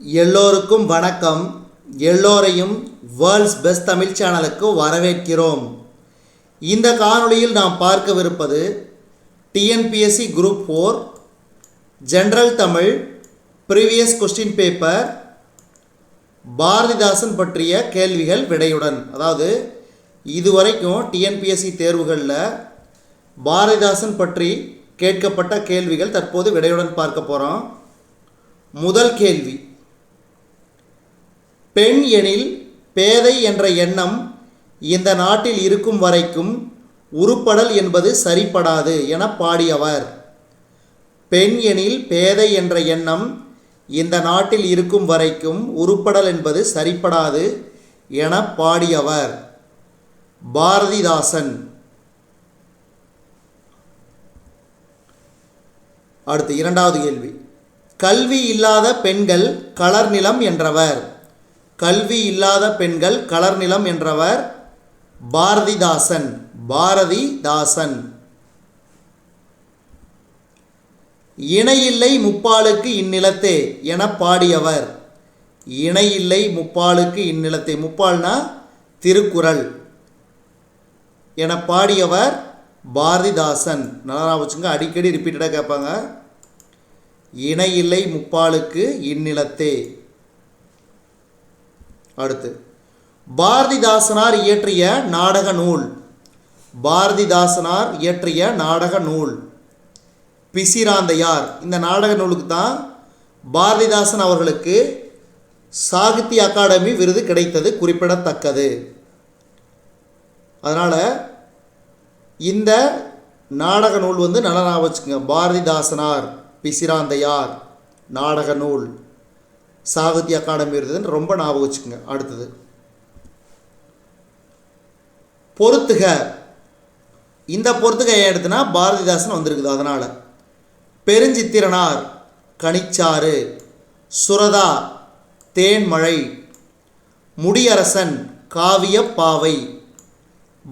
எல்லோருக்கும் வணக்கம். எல்லோரையும் வேர்ல்ட்ஸ் பெஸ்ட் தமிழ் சேனலுக்கு வரவேற்கிறோம். இந்த காணொளியில் நாம் பார்க்கவிருப்பது TNPSC group four general Tamil previous question paper Bharathidasan பற்றிய கேள்விகள் விடையுடன். அதாவது இதுவரைக்கும் டிஎன்பிஎஸ்சி தேர்வுகளில் பாரதிதாசன் பற்றி கேட்கப்பட்ட கேள்விகள் தற்போது விடையுடன் பார்க்க போகிறோம் முதல் கேள்வி பெண் எனில் பேதை என்ற எண்ணம் இந்த நாட்டில் இருக்கும் வரைக்கும் உருப்படல் என்பது சரிப்படாது என பாடியவர். பெண் எனில் பேதை என்ற எண்ணம் இந்த நாட்டில் இருக்கும் வரைக்கும் உருப்படல் என்பது சரிப்படாது என பாடியவர். பாரதிதாசன். அடுத்து இரண்டாவது கேள்வி. கல்வி இல்லாத பெண்கள் கலர் நிலம் என்றவர். கல்வி இல்லாத பெண்கள் கலர் நிலம் என்றவர் பாரதிதாசன். பாரதிதாசன். இணையில்லை முப்பாலுக்கு இந்நிலத்தே என பாடியவர். இணையில்லை முப்பாலுக்கு இந்நிலத்தே. முப்பால்னா திருக்குறள் என பாடியவர் பாரதிதாசன். நல்லா வச்சுங்க அடிக்கடி ரிப்பீட்டடாக கேட்பாங்க. இணையில்லை முப்பாலுக்கு இந்நிலத்தே. அடுத்து பாரதிதாசனார் இயற்றிய நாடக நூல். பாரதிதாசனார் இயற்றிய நாடக நூல். பிசிராந்தையார். இந்த நாடக நூலுக்கு தான் பாரதிதாசன் அவர்களுக்கு சாகித்ய அகாடமி விருது கிடைத்தது குறிப்பிடத்தக்கது. அதனால் இந்த நாடக நூல் வந்து நல்லா ஞாபகம் வச்சுக்கோங்க. பாரதிதாசனார் பிசிராந்தையார் நாடக நூல். சாகித்ய அகாடமி இருந்ததுன்னு ரொம்ப ஞாபகம் வச்சுக்கோங்க அடுத்தது. பொறுத்துக. இந்த பொறுத்துக ஏன் எடுத்துனா பாரதிதாசன் வந்திருக்குது அதனால். பெருஞ்சித்திரனார் கனிச்சாறு சுரதா தேன்மழை முடியரசன் காவிய பாவை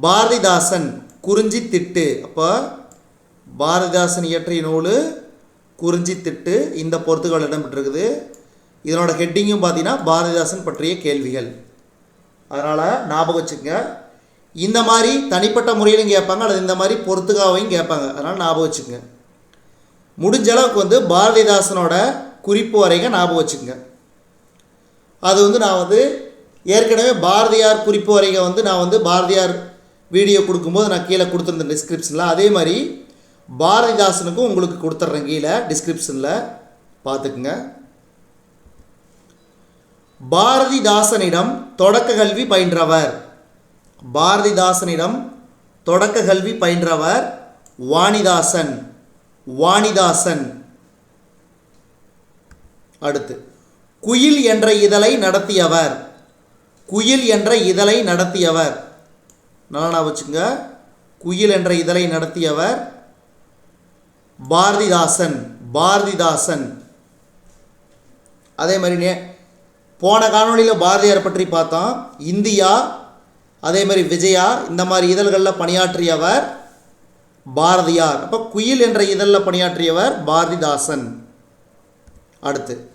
பாரதிதாசன் குறிஞ்சி திட்டு அப்போ பாரதிதாசன் இயற்றிய நூல் குறிஞ்சி திட்டு இந்த பொறுத்துகள் இடம்பெற்றிருக்குது இதனோட ஹெட்டிங்கும் பார்த்தீங்கன்னா பாரதிதாசன் பற்றிய கேள்விகள். அதனால் ஞாபகம் வச்சுக்கங்க. இந்த மாதிரி தனிப்பட்ட முறையிலும் கேட்பாங்க அல்லது இந்த மாதிரி பொறுத்துக்காவையும் கேட்பாங்க. அதனால் ஞாபகம் வச்சுக்கோங்க. முடிஞ்ச அளவுக்கு வந்து பாரதிதாசனோட குறிப்பு வரைங்க ஞாபகம் வச்சுக்கோங்க. அது வந்து நான் வந்து ஏற்கனவே பாரதியார் குறிப்பு வரைக வந்து நான் வந்து பாரதியார் வீடியோ கொடுக்கும்போது நான் கீழே கொடுத்துருந்தேன் டிஸ்கிரிப்ஷனில் அதே மாதிரி பாரதிதாசனுக்கும் உங்களுக்கு கொடுத்துட்றேன் கீழே டிஸ்கிரிப்ஷனில் பார்த்துக்குங்க. பாரதிதாசனிடம் தொடக்க கல்வி பயின்றவர். பாரதிதாசனிடம் தொடக்க கல்வி பயின்றவர் வாணிதாசன். வாணிதாசன். அடுத்து குயில் என்ற இதழை நடத்தியவர். குயில் என்ற இதழை நடத்தியவர். நல்லா வச்சுங்க குயில் என்ற இதழை நடத்தியவர் பாரதிதாசன். பாரதிதாசன். அதே மாதிரி நே போன காணொளியில் பாரதியார் பற்றி பார்த்தோம். இந்தியா அதே மாதிரி விஜயா இந்த மாதிரி இதழ்களில் பணியாற்றியவர் பாரதியார். அப்போ குயில் என்ற இதழில் பணியாற்றியவர் பாரதிதாசன். அடுத்து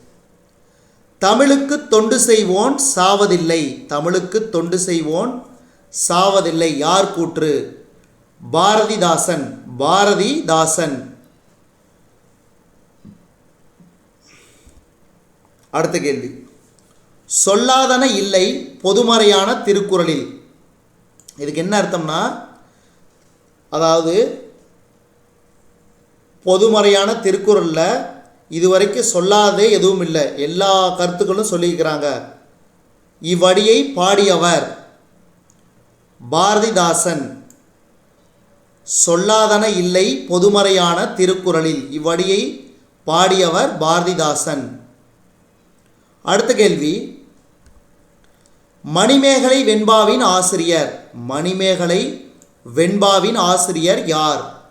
தமிழுக்கு தொண்டு செய்வோன் சாவதில்லை. தமிழுக்கு தொண்டு செய்வோன் சாவதில்லை. யார் கூற்று? பாரதிதாசன். பாரதிதாசன். அடுத்த கேள்வி. சொல்லாதன இல்லை பொதுமறையான திருக்குறளில். இதுக்கு என்ன அர்த்தம்னா அதாவது பொதுமறையான திருக்குறளில் இதுவரைக்கும் சொல்லாதே எதுவும் இல்லை. எல்லா கருத்துக்களும் சொல்லியிருக்கிறாங்க. இவ்வடியை பாடியவர் பாரதிதாசன். சொல்லாதன இல்லை பொதுமறையான திருக்குறளில். இவ்வடியை பாடியவர் பாரதிதாசன். அடுத்த கேள்வி. மணிமேகலை வெண்பாவின் ஆசிரியர். மணிமேகலை வெண்பாவின் ஆசிரியர் யார்?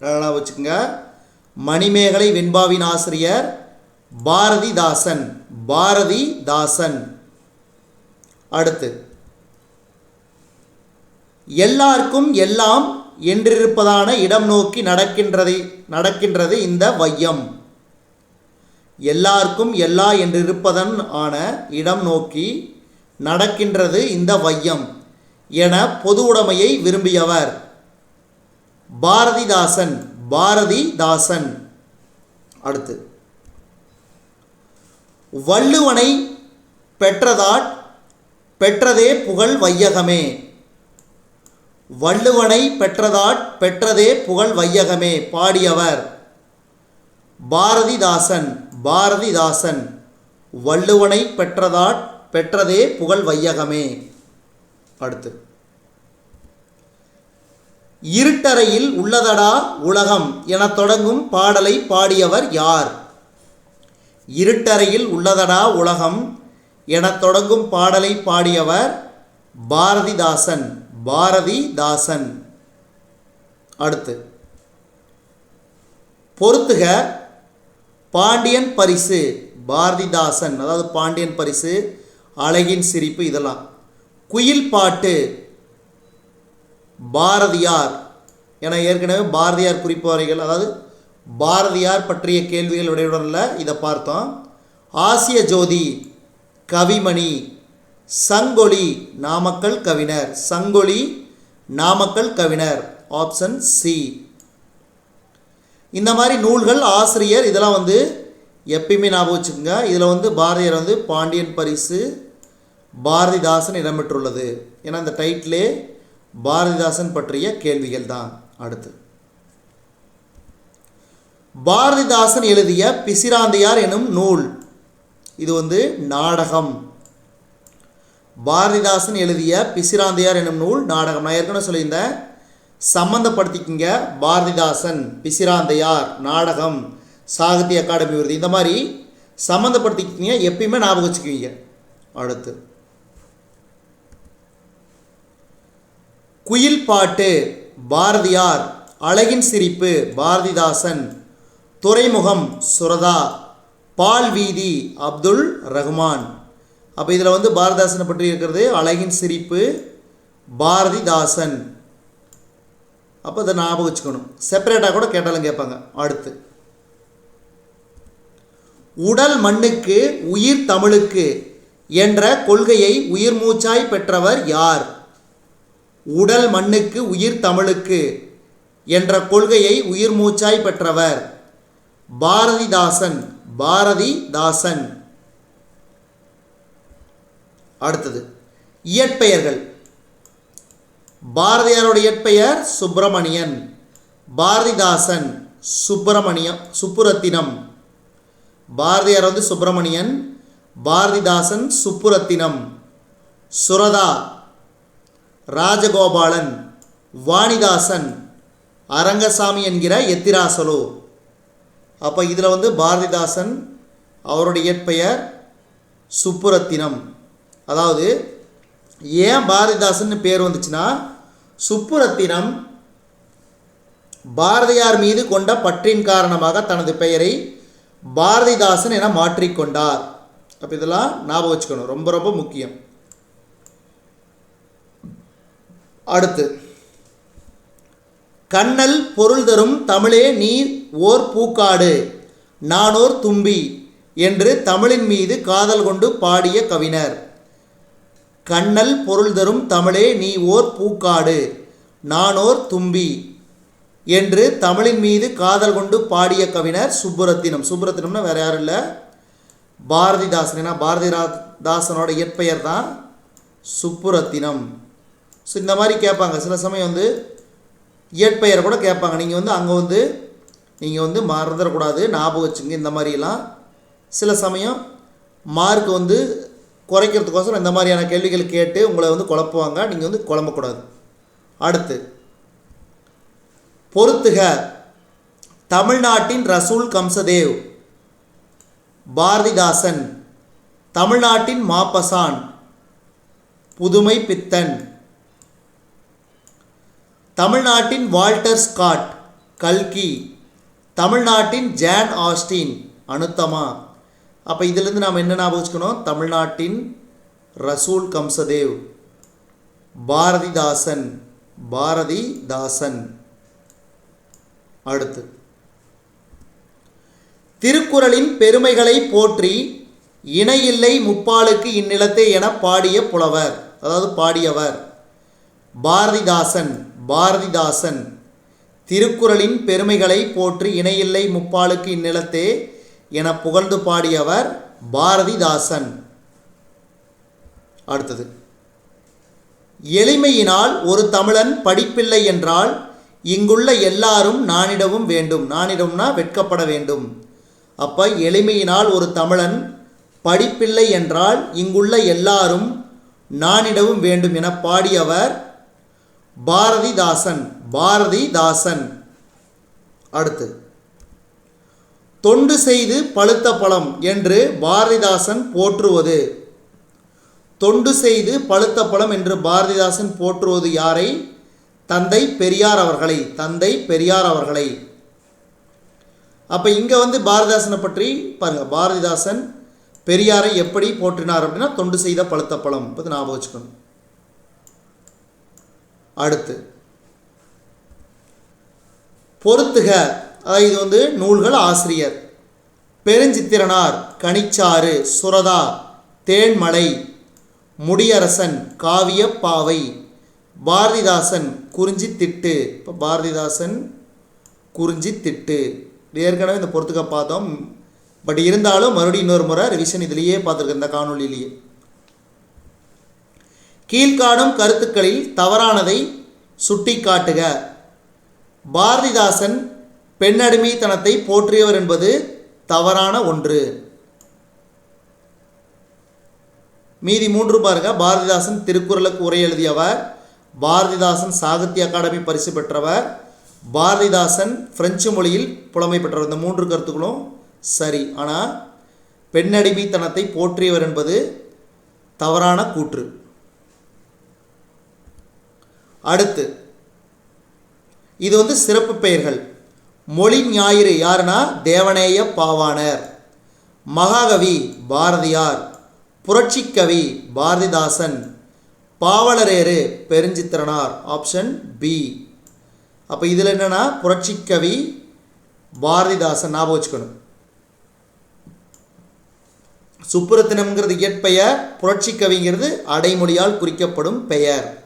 நல்லா வச்சுக்கோங்க. மணிமேகலை வெண்பாவின் ஆசிரியர் பாரதிதாசன். பாரதிதாசன். அடுத்து. எல்லாருக்கும் எல்லாம் என்றிருப்பதான இடம் நோக்கி நடக்கின்றது நடக்கின்றது இந்த வையம். எல்லாருக்கும் எல்லா என்றிருப்பதன் ஆன இடம் நோக்கி நடக்கின்றது இந்த வையம் என பொது உடைமையை விரும்பியவர். பாரதிதாசன் பாரதிதாசன். அடுத்து. வள்ளுவனை பெற்றதாட் பெற்றதே புகழ் வையகமே. வள்ளுவனை பெற்றதாட் பெற்றதே புகழ் வையகமே பாடியவர். பாரதிதாசன். பாரதிதாசன் வள்ளுவனை பெற்றதாட் பெற்றதே புகழ் வையகமே. அடுத்து. இருட்டறையில் உள்ளதடா உலகம் என தொடங்கும் பாடலை பாடியவர் யார்? இருட்டறையில் உள்ளதடா உலகம் என தொடங்கும் பாடலை பாடியவர் பாரதிதாசன் பாரதிதாசன். அடுத்து. பொறுத்துக பாண்டியன் பரிசு பாரதிதாசன் அதாவது பாண்டியன் பரிசு அழகின் சிரிப்பு இதெல்லாம். குயில் பாட்டு பாரதியார் என ஏற்கனவே பாரதியார் குறிப்பவரைகள் அதாவது பாரதியார் பற்றிய கேள்விகள் விடையுடனில் இதை பார்த்தோம். ஆசிய ஜோதி கவிமணி சங்கொலி நாமக்கல் கவிஞர் சங்கொலி நாமக்கல் கவிஞர் ஆப்ஷன் சி. இந்த மாதிரி நூல்கள் ஆசிரியர் இதெல்லாம் வந்து எப்பயுமே ஞாபகம் வச்சுக்கோங்க. இதில் வந்து பாரதியார் வந்து பாண்டியன் பரிசு பாரதிதாசன் இடம்பெற்றுள்ளது. ஏன்னா இந்த டைட்டிலே பாரதிதாசன் பற்றிய கேள்விகள் தான். அடுத்து. பாரதிதாசன் எழுதிய பிசிராந்தையார் எனும் நூல். இது வந்து நாடகம். பாரதிதாசன் எழுதிய பிசிராந்தையார் எனும் நூல் நாடகம். நான் ஏற்கனவே சொல்லியிருந்தேன். சம்மந்தப்படுத்திக்கிங்க பாரதிதாசன் பிசிராந்தையார் நாடகம் சாகித்ய அகாடமி விருது. இந்த மாதிரி சம்மந்தப்படுத்திக்கிங்க எப்பயுமே ஞாபகம் வச்சுக்குவீங்க. அடுத்து. குயில் பாட்டு பாரதியார். அழகின் சிரிப்பு பாரதிதாசன். துறைமுகம் சுரதா. பால் வீதி அப்துல் ரஹ்மான். அப்போ இதில் வந்து பாரதிதாசனை பற்றி இருக்கிறது அழகின் சிரிப்பு பாரதிதாசன். அப்போ இதை ஞாபகம் வச்சுக்கணும். செப்பரேட்டாக கூட கேட்டாலும் கேட்பாங்க. அடுத்து. உடல் மண்ணுக்கு உயிர் தமிழுக்கு என்ற கொள்கையை உயிர் மூச்சாய் பெற்றவர் யார்? உடல் மண்ணுக்கு உயிர் தமிழுக்கு என்ற கொள்கையை உயிர் மூச்சாய் பெற்றவர் பாரதிதாசன். பாரதிதாசன். அடுத்தது. இயற்பெயர்கள். பாரதியாருடைய இயற்பெயர் சுப்பிரமணியன் பாரதிதாசன் சுப்பிரமணியம் சுப்புரத்தினம். பாரதியார் வந்து சுப்பிரமணியன் பாரதிதாசன் சுப்புரத்தினம். சுரதா ராஜகோபாலன் வாணிதாசன் அரங்கசாமி என்கிற எத்திராசலு. அப்போ இதில் வந்து பாரதிதாசன் அவருடைய இயற்பெயர் சுப்புரத்தினம். அதாவது ஏன் பாரதிதாசன் பேர் வந்துச்சுன்னா சுப்புரத்தினம் பாரதியார் மீது கொண்ட பற்றின் காரணமாக தனது பெயரை பாரதிதாசன் என மாற்றிக்கொண்டார். அப்போ இதெல்லாம் ஞாபகம் வச்சுக்கணும். ரொம்ப ரொம்ப முக்கியம். அடுத்து கண்ணல் பொருள் தரும் தமிழே நீர் ஓர் பூக்காடு நானோர் தும்பி என்று தமிழின் மீது காதல் கொண்டு பாடிய கவிஞர். கண்ணல் பொருள் தரும் தமிழே நீ ஓர் பூக்காடு நானோர் தும்பி என்று தமிழின் மீது காதல் கொண்டு பாடிய கவிஞர் சுப்புரத்தினம். சுப்புரத்தினம்னா வேற யாரும் இல்லை. பாரதிதாசன் ஏன்னா பாரதிதாசனோட இயற்பெயர் தான் சுப்புரத்தினம். ஸோ இந்த மாதிரி கேட்பாங்க. சில சமயம் வந்து இயற்பெயரை கூட கேட்பாங்க. நீங்கள் வந்து அங்கே வந்து நீங்கள் வந்து மறந்துடக்கூடாது ஞாபகம் வச்சுங்க இந்த மாதிரிலாம். சில சமயம் மார்க் வந்து குறைக்கிறதுக்கோசரம் இந்த மாதிரியான கேள்விகள் கேட்டு உங்களை வந்து குழப்புவாங்க. நீங்கள் வந்து குழம்பக்கூடாது. அடுத்து பொறுத்துக. தமிழ்நாட்டின் ரசூல் கம்சதேவ் பாரதிதாசன் தமிழ்நாட்டின் மாப்பசான் புதுமை பித்தன் தமிழ்நாட்டின் வால்டர் ஸ்காட் கல்கி தமிழ்நாட்டின் ஜான் ஆஸ்டின் அனுத்தமா? அப்போ இதிலேருந்து நாம் என்ன ஞாபகம் வச்சுக்கணும்? தமிழ்நாட்டின் ரசூல் கம்சதேவ் பாரதிதாசன் பாரதிதாசன். அடுத்து. திருக்குறளின் பெருமைகளை போற்றி இணையில்லை முப்பாலுக்கு இந்நிலத்தை என பாடிய புலவர். அதாவது பாடியவர். பாரதிதாசன் பாரதிதாசன். திருக்குறளின் பெருமைகளை போற்றி இணையில்லை முப்பாலுக்கு இந்நிலத்தே என புகழ்ந்து பாடியவர் பாரதிதாசன். அடுத்தது. எளிமையினால் ஒரு தமிழன் படிப்பில்லை என்றால் இங்குள்ள எல்லாரும் நானிடவும் வேண்டும். நானிடம்னா வெட்கப்பட வேண்டும். அப்போ எளிமையினால் ஒரு தமிழன் படிப்பில்லை என்றால் இங்குள்ள எல்லாரும் நானிடவும் வேண்டும் என பாடியவர் பாரதிதாசன். பாரதிதாசன். அடுத்து. தொண்டு செய்து பழுத்த பழம் என்று பாரதிதாசன் போற்றுவது. தொண்டு செய்து பழுத்த பழம் என்று பாரதிதாசன் போற்றுவது யாரை? தந்தை பெரியார் அவர்களை தந்தை பெரியார் அவர்களை. அப்போ இங்கே வந்து பாரதிதாசனை பற்றி பாருங்கள் பாரதிதாசன் பெரியாரை எப்படி போற்றினார் அப்படின்னா தொண்டு செய்த பழுத்த பழம். இப்போ ஞாபகம் வச்சுக்கணும். அடுத்து. பொருத்துக இது வந்து நூல்கள் ஆசிரியர். பெருஞ்சித்திரனார் கனிச்சாறு சுரதா தேன்மலை முடியரசன் காவியப்பாவை பாரதிதாசன் குறிஞ்சி திட்டு இப்போ பாரதிதாசன் குறிஞ்சி திட்டு ஏற்கனவே இந்த பொறுத்துக்க பார்த்தோம். பட் இருந்தாலும் மறுபடியும் இன்னொரு முறை ரிவிஷன் இதுலேயே பார்த்துருக்கேன் இந்த காணொலியிலேயே கீழ்காணும் கருத்துக்களில் தவறானதை சுட்டி காட்டுக பாரதிதாசன் பெண்ணடிமைத்தனத்தை போற்றியவர் என்பது தவறான ஒன்று. மீதி மூன்று பாருங்க. பாரதிதாசன் திருக்குறளுக்கு உரை எழுதியவர். பாரதிதாசன் சாகித்ய அகாடமி பரிசு பெற்றவர். பாரதிதாசன் பிரெஞ்சு மொழியில் புலமை பெற்றவர். இந்த மூன்று கருத்துக்களும் சரி. ஆனால் பெண்ணடிமைத்தனத்தை போற்றியவர் என்பது தவறான கூற்று. அடுத்து இது வந்து சிறப்பு பெயர்கள். மொழி ஞாயிறு யாருன்னா தேவநேய பாவாணர். மகாகவி பாரதியார். புரட்சிக்கவி பாரதிதாசன். பாவலரேறு பெருஞ்சித்திரனார். Option B. அப்போ இதில் என்னென்னா? புரட்சிக்கவி பாரதிதாசன் ஞாபகம் வச்சுக்கணும். சுப்புரத்தினம்ங்கிறது இயற்பெயர் புரட்சிக்கவிங்கிறது அடைமொழியால் குறிக்கப்படும் பெயர்.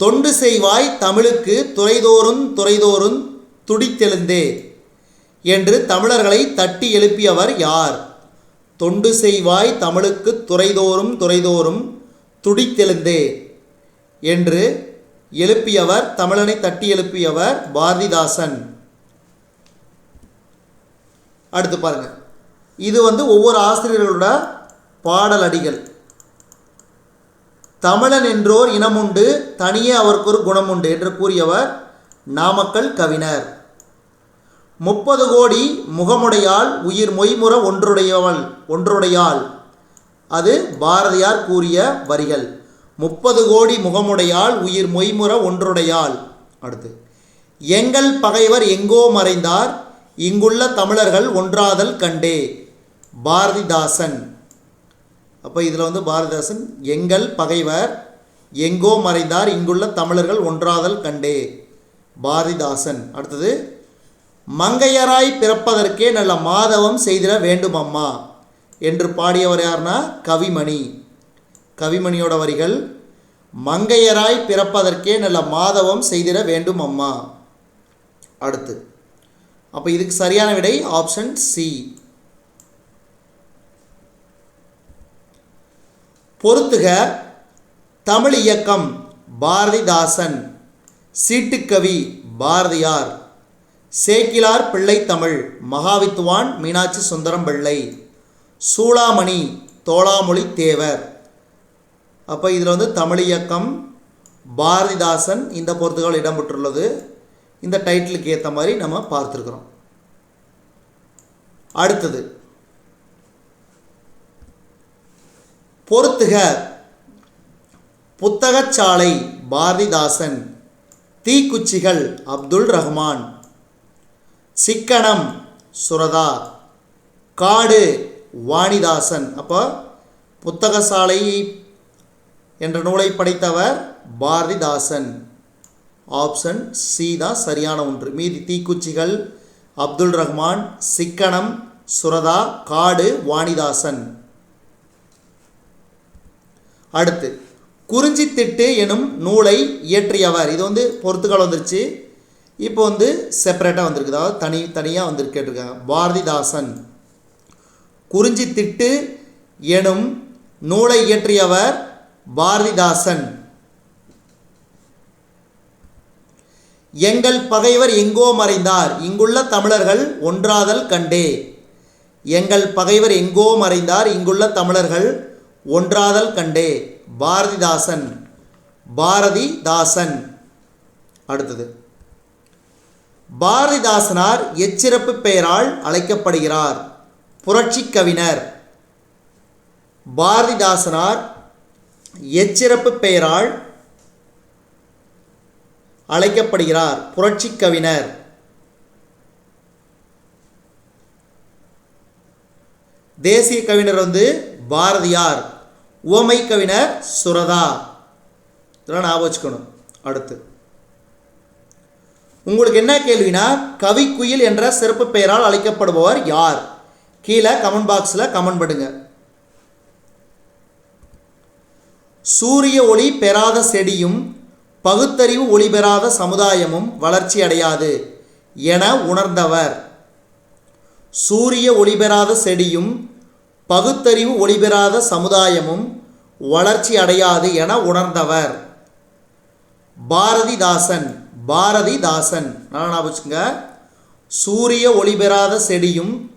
தொண்டு செய்வாய் தமிழுக்கு துறைதோறும் துறைதோறும் துடித்தெழுந்தே என்று தமிழர்களை தட்டி எழுப்பியவர் யார்? தொண்டு செய்வாய் தமிழுக்கு துறைதோறும் துறைதோறும் துடித்தெழுந்தே என்று எழுப்பியவர் தமிழனை தட்டி எழுப்பியவர் பாரதிதாசன். அடுத்து பாருங்கள் இது வந்து ஒவ்வொரு ஆசிரியர்களோட பாடல் அடிகள். தமிழன் என்றோர் இனமுண்டு தனியே அவருக்கு ஒரு குணமுண்டு என்று கூறியவர் நாமக்கல் கவிஞர். முப்பது கோடி முகமுடையாள் உயிர் மொய்முற ஒன்றுடையவள் ஒன்றுடையாள். அது பாரதியார் கூறிய வரிகள். முப்பது கோடி முகமுடையாள் உயிர் மொய்முற ஒன்றுடையாள். அடுத்து எங்கள் பகைவர் எங்கோ மறைந்தார் இங்குள்ள தமிழர்கள் ஒன்றாதல் கண்டே. பாரதிதாசன். அப்போ இதில் வந்து பாரதிதாசன் எங்கள் பகைவர் எங்கோ மறைந்தார் இங்குள்ள தமிழர்கள் ஒன்றாதல் கண்டே. பாரதிதாசன். அடுத்தது மங்கையராய் பிறப்பதற்கே நல்ல மாதவம் செய்திட வேண்டும் அம்மா என்று பாடியவர் யார்னா? கவிமணி. கவிமணியோட வரிகள் மங்கையராய் பிறப்பதற்கே நல்ல மாதவம் செய்திட வேண்டும் அம்மா அடுத்து அப்போ இதுக்கு சரியான விடை ஆப்ஷன் சி. பொறுத்துக தமிழ் இயக்கம் பாரதிதாசன். சீட்டுக்கவி பாரதியார். சேக்கிலார் பிள்ளை தமிழ் மகாவித்வான் மீனாட்சி சுந்தரம் பிள்ளை சூளாமணி தோளாமொழி தேவர். அப்போ இதில் வந்து தமிழ் இயக்கம் பாரதிதாசன் இந்த பொறுத்துகள் இடம்பெற்றுள்ளது. இந்த டைட்டிலுக்கு ஏற்ற மாதிரி நம்ம பார்த்துருக்குறோம். அடுத்தது. பொறுத்துக. புத்தகச்சாலை பாரதிதாசன். தீக்குச்சிகள் அப்துல் ரஹ்மான். சிக்கனம் சுரதா. காடு வாணிதாசன். அப்போ புத்தகசாலை என்ற நூலை படைத்தவர் பாரதிதாசன். ஆப்ஷன் சி தான் சரியான ஒன்று. மீதி தீக்குச்சிகள் அப்துல் ரஹ்மான் சிக்கனம் சுரதா காடு வாணிதாசன். அடுத்து குறிஞ்சித்திட்டு எனும் நூலை இயற்றியவர். இது வந்து பொறுத்துக்கால் வந்துருச்சு. இப்போ வந்து செப்பரேட்டாக வந்திருக்கு அதாவது தனி தனியாக வந்து கேட்டிருக்காங்க. பாரதிதாசன். குறிஞ்சித்திட்டு எனும் நூலை இயற்றியவர் பாரதிதாசன். எங்கள் பகைவர் எங்கோ மறைந்தார். இங்குள்ள தமிழர்கள் ஒன்றாதல் கண்டே. எங்கள் பகைவர் எங்கோ மறைந்தார். இங்குள்ள தமிழர்கள் ஒன்றாதல் கண்டே பாரதிதாசன் பாரதிதாசன். அடுத்தது. பாரதிதாசனார் எச்சிறப்பு பெயரால் அழைக்கப்படுகிறார். புரட்சி கவிஞர். பாரதிதாசனார் எச்சிறப்பு பெயரால் அழைக்கப்படுகிறார். புரட்சி கவிஞர். தேசிய கவிஞர் வந்து பாரதியார் உவமை கவிஞர் சுரதா இதெல்லாம் ஞாபகம் வச்சுக்கணும். அடுத்து. உங்களுக்கு என்ன கேள்வினா கவிக்குயில் என்ற சிறப்பு பெயரால் அழைக்கப்படுபவர் யார்? கீழே கமெண்ட் பாக்ஸில் கமெண்ட் பண்ணுங்க. சூரிய ஒளி பெறாத செடியும் பகுத்தறிவு ஒளி பெறாத சமுதாயமும் வளர்ச்சி அடையாது என உணர்ந்தவர். சூரிய ஒளி பெறாத செடியும் பகுத்தறிவு ஒளிபெறாத சமுதாயமும் வளர்ச்சி அடையாது என உணர்ந்தவர். பாரதிதாசன் பாரதிதாசன். நல்லா வச்சுங்க சூரிய ஒளிபெறாத செடியும்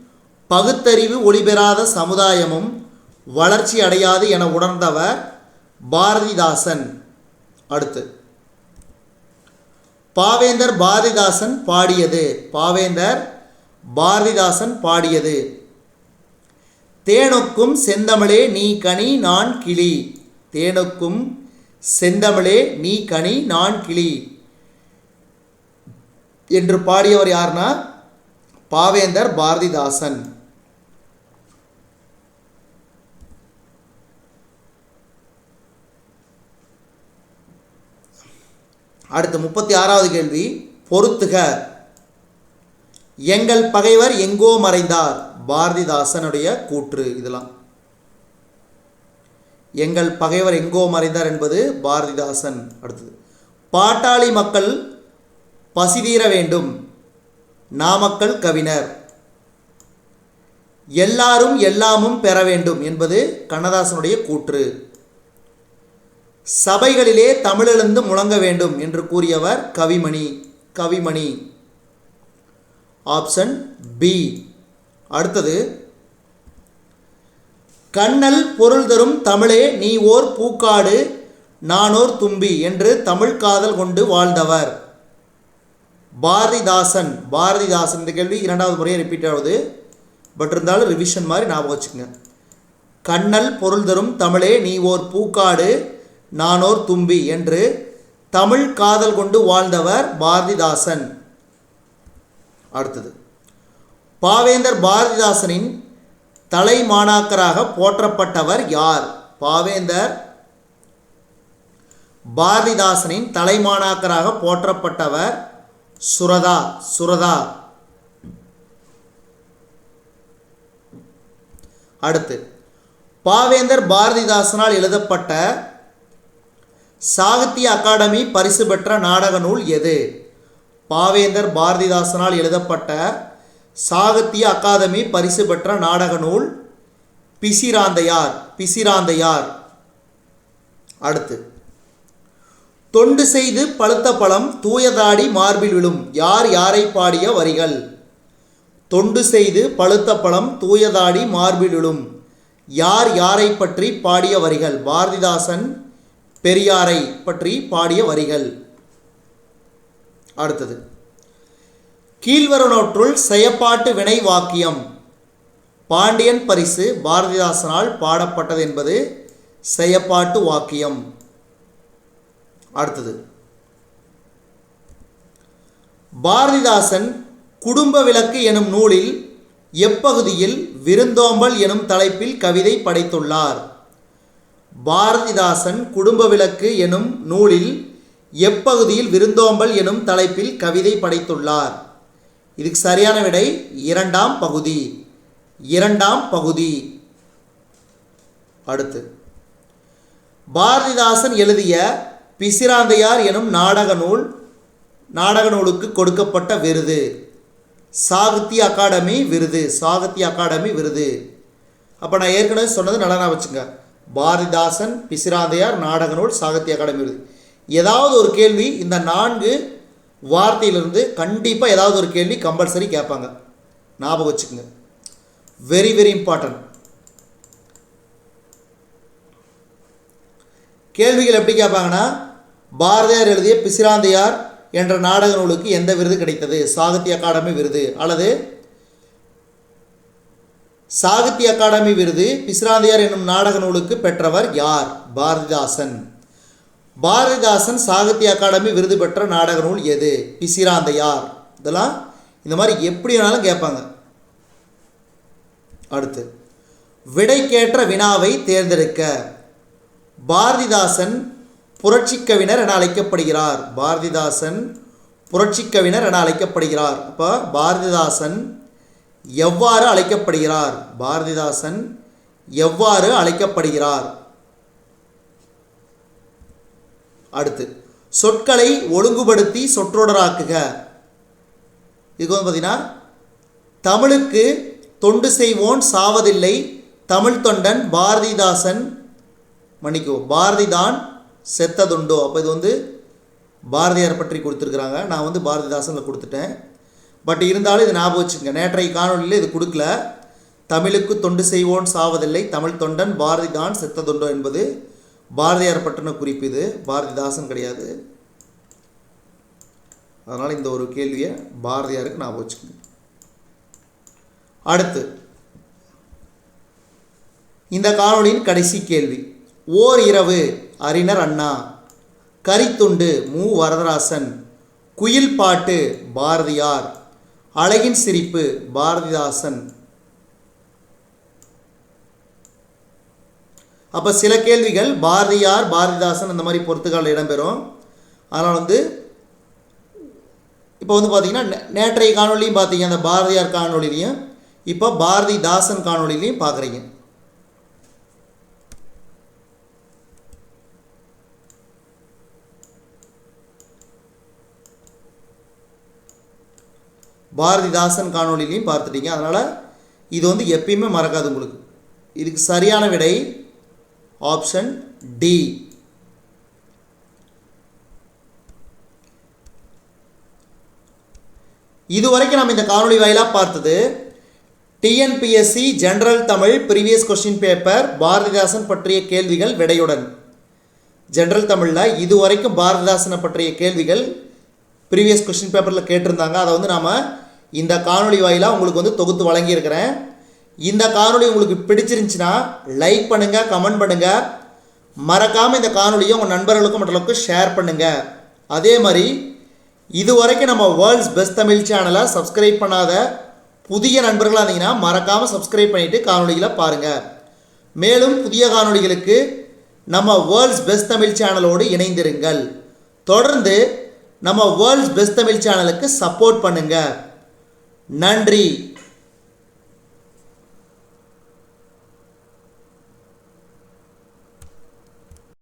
பகுத்தறிவு ஒளிபெறாத சமுதாயமும் வளர்ச்சி அடையாது என உணர்ந்தவர் பாரதிதாசன். அடுத்து. பாவேந்தர் பாரதிதாசன் பாடியது. பாவேந்தர் பாரதிதாசன் பாடியது. தேனுக்கும் செந்தமிழே நீ கனி நான் கிளி. தேனுக்கும் செந்தமிழே நீ கனி நான் கிளி. என்று பாடியவர் யார்னா? பாவேந்தர் பாரதிதாசன். அடுத்து முப்பத்தி ஆறாவது கேள்வி பொறுத்துக. எங்கள் பகைவர் எங்கோ மறைந்தார். பாரதிதாசனுடைய கூற்று இதெல்லாம். எங்கள் பகைவர் எங்கோ மறைந்தார் என்பது பாரதிதாசன் அடுத்தது. பாட்டாளி மக்கள் பசிதீர வேண்டும். நாமக்கல் கவிஞர். எல்லாரும் எல்லாமும் பெற வேண்டும் என்பது கண்ணதாசனுடைய கூற்று. சபைகளிலே தமிழிலிருந்து முழங்க வேண்டும் என்று கூறியவர் கவிமணி கவிமணி. Option B. அடுத்தது கண்ணல் பொருள் தரும் தமிழே நீ ஓர் பூக்காடு நானோர் தும்பி என்று தமிழ் காதல் கொண்டு வாழ்ந்தவர். பாரதிதாசன் பாரதிதாசன் இந்த கேள்வி இரண்டாவது முறையை ரிப்பீட் ஆகுது. பட் இருந்தாலும் ரிவிஷன் மாதிரி ஞாபகம் வச்சுக்கோங்க. கண்ணல் பொருள் தரும் தமிழே நீ ஓர் பூக்காடு நானோர் தும்பி என்று தமிழ் காதல் கொண்டு வாழ்ந்தவர் பாரதிதாசன். அடுத்தது பாவேந்தர் பாரதிதாசனின் தலைமாணாக்கராக போற்றப்பட்டவர் யார்? பாவேந்தர் பாரதிதாசனின் தலைமாணாக்கராக போற்றப்பட்டவர் சுரதா சுரதா. அடுத்து பாவேந்தர் பாரதிதாசனால் எழுதப்பட்ட சாகித்ய அகாடமி பரிசு பெற்ற நாடக நூல் எது? பாவேந்தர் பாரதிதாசனால் எழுதப்பட்ட சாகித்ய அகாதமி பரிசு பெற்ற நாடக நூல் பிசிராந்தையார் பிசிராந்தையார். அடுத்து. தொண்டு செய்து பழுத்த பழம் தூயதாடி மார்பில் விழும் யார் யாரை பாடிய வரிகள்? தொண்டு செய்து பழுத்த பழம் தூயதாடி மார்பில் விழும் யார் யாரை பற்றி பாடிய வரிகள்? பாரதிதாசன் பெரியாரை பற்றி பாடிய வரிகள். அடுத்தது. கீழ்வரனோற்றுள் செயப்பாட்டு வினை வாக்கியம் பாண்டியன் பரிசு பாரதிதாசனால் பாடப்பட்டது என்பது செயப்பாட்டு வாக்கியம். அடுத்தது. பாரதிதாசன் குடும்ப விளக்கு எனும் நூலில் எப்பகுதியில் விருந்தோம்பல் எனும் தலைப்பில் கவிதை படைத்துள்ளார். பாரதிதாசன் குடும்ப விளக்கு எனும் நூலில் எப்பகுதியில் விருந்தோம்பல் எனும் தலைப்பில் கவிதை படைத்துள்ளார். இதுக்கு சரியான விடை இரண்டாம் பகுதி. இரண்டாம் பகுதி. அடுத்து. பாரதிதாசன் எழுதிய பிசிராந்தையார் எனும் நாடக நூல் நாடக நூலுக்கு கொடுக்கப்பட்ட விருது. சாகித்ய அகாடமி விருது. சாகித்ய அகாடமி விருது. அப்போ நான் ஏற்கனவே சொன்னது நல்லா வச்சுங்க. பாரதிதாசன் பிசிராந்தையார் நாடக நூல் சாகித்ய அகாடமி விருது. ஏதாவது ஒரு கேள்வி இந்த நான்கு வார்த்தையிலிருந்து கண்டிப்பாக ஏதாவது ஒரு கேள்வி கம்பல்சரி கேட்பாங்க. ஞாபகம் வச்சுக்கோங்க. வெரி வெரி இம்பார்ட்டன்ட் கேள்விகள் எப்படி கேட்பாங்கன்னா பாரதியார் எழுதிய பிசிராந்தையார் என்ற நாடக நூலுக்கு எந்த விருது கிடைத்தது? சாகித்ய அகாடமி விருது அல்லது சாகித்ய அகாடமி விருது பிசிராந்தையார் என்னும் நாடக நூலுக்கு பெற்றவர் யார்? பாரதிதாசன். பாரதிதாசன் சாகித்ய அகாடமி விருது பெற்ற நாடக நூல் எது? பிசிராந்தையார். இதெல்லாம் இந்த மாதிரி எப்படி வேணாலும் கேட்பாங்க. அடுத்து விடைக்கேற்ற வினாவை தேர்ந்தெடுக்க. பாரதிதாசன் புரட்சிக்கவிஞர் என அழைக்கப்படுகிறார். பாரதிதாசன் புரட்சிக்கவிஞர் என அழைக்கப்படுகிறார். அப்போ பாரதிதாசன் எவ்வாறு அழைக்கப்படுகிறார்? பாரதிதாசன் எவ்வாறு அழைக்கப்படுகிறார்? அடுத்து சொற்களை ஒழுங்குபடுத்தி சொற்றொடராக்குக. இது வந்து பார்த்தீங்கன்னா தமிழுக்கு தொண்டு செய்வோன் சாவதில்லை தமிழ் தொண்டன் பாரதிதாசன் மன்னிக்கோ பாரதிதான் செத்ததுண்டோ. அப்போ இது வந்து பாரதியார் பற்றி கொடுத்துருக்குறாங்க. நான் வந்து பாரதிதாசனில் கொடுத்துட்டேன். பட் இருந்தாலும் இது ஞாபகம் வச்சுக்கோங்க. நேற்றைய காணொலியில் இது கொடுக்கல. தமிழுக்கு தொண்டு செய்வோன் சாவதில்லை தமிழ் தொண்டன் பாரதிதான் செத்ததுண்டோ என்பது பாரதியார் பற்றின குறிப்பு இது. பாரதிதாசன் கிடையாது. அதனால் இந்த ஒரு கேள்வியை பாரதியாருக்கு நான் வச்சுக்கணும். அடுத்து இந்த காணொளியின் கடைசி கேள்வி. ஓர் இரவு அறிஞர் அண்ணா கரித்துண்டு மு. வரதராசன் குயில் பாட்டு பாரதியார் அழகின் சிரிப்பு பாரதிதாசன் அப்போ சில கேள்விகள் பாரதியார் பாரதிதாசன் அந்த மாதிரி பொறுத்துக்கால இடம்பெறும். அதனால் வந்து இப்போ வந்து பார்த்தீங்கன்னா நே- நேற்றைய காணொலியும் பார்த்தீங்க அந்த பாரதியார் காணொலியிலையும் இப்போ பாரதிதாசன் காணொலியிலையும் பார்க்குறீங்க பாரதிதாசன் காணொலியிலையும் பார்த்துட்டீங்க. அதனால் இது வந்து எப்பயுமே மறக்காது உங்களுக்கு. இதுக்கு சரியான விடை ஆப்ஷன் டி இதுவரைக்கும் நம்ம இந்த காணொலி வாயிலாக பார்த்தது TNPSC general Tamil previous question paper Bharathidasan பற்றிய கேள்விகள் விடையுடன். ஜென்ரல் தமிழில் இதுவரைக்கும் பாரதிதாசனை பற்றிய கேள்விகள் ப்ரீவியஸ் கொஸ்டின் பேப்பரில் கேட்டிருந்தாங்க. அதை வந்து நாம் இந்த காணொளி வாயிலாக உங்களுக்கு வந்து தொகுத்து வழங்கியிருக்கிறேன். இந்த காணொலி உங்களுக்கு பிடிச்சிருந்துச்சுன்னா லைக் பண்ணுங்கள் கமெண்ட் பண்ணுங்கள் மறக்காமல் இந்த காணொலியை உங்கள் நண்பர்களுக்கும் மற்றவர்களுக்கும் ஷேர் பண்ணுங்கள் அதே மாதிரி இதுவரைக்கும் நம்ம வேர்ல்ட்ஸ் பெஸ்ட் தமிழ் சேனலை சப்ஸ்கிரைப் பண்ணாத புதிய நண்பர்களாக இருந்தீங்கன்னா மறக்காமல் சப்ஸ்கிரைப் பண்ணிவிட்டு காணொளிகளை பாருங்கள் மேலும் புதிய காணொலிகளுக்கு நம்ம வேர்ல்ட்ஸ் பெஸ்ட் தமிழ் சேனலோடு இணைந்திருங்கள். தொடர்ந்து நம்ம வேர்ல்ட்ஸ் பெஸ்ட் தமிழ் சேனலுக்கு சப்போர்ட் பண்ணுங்கள் நன்றி.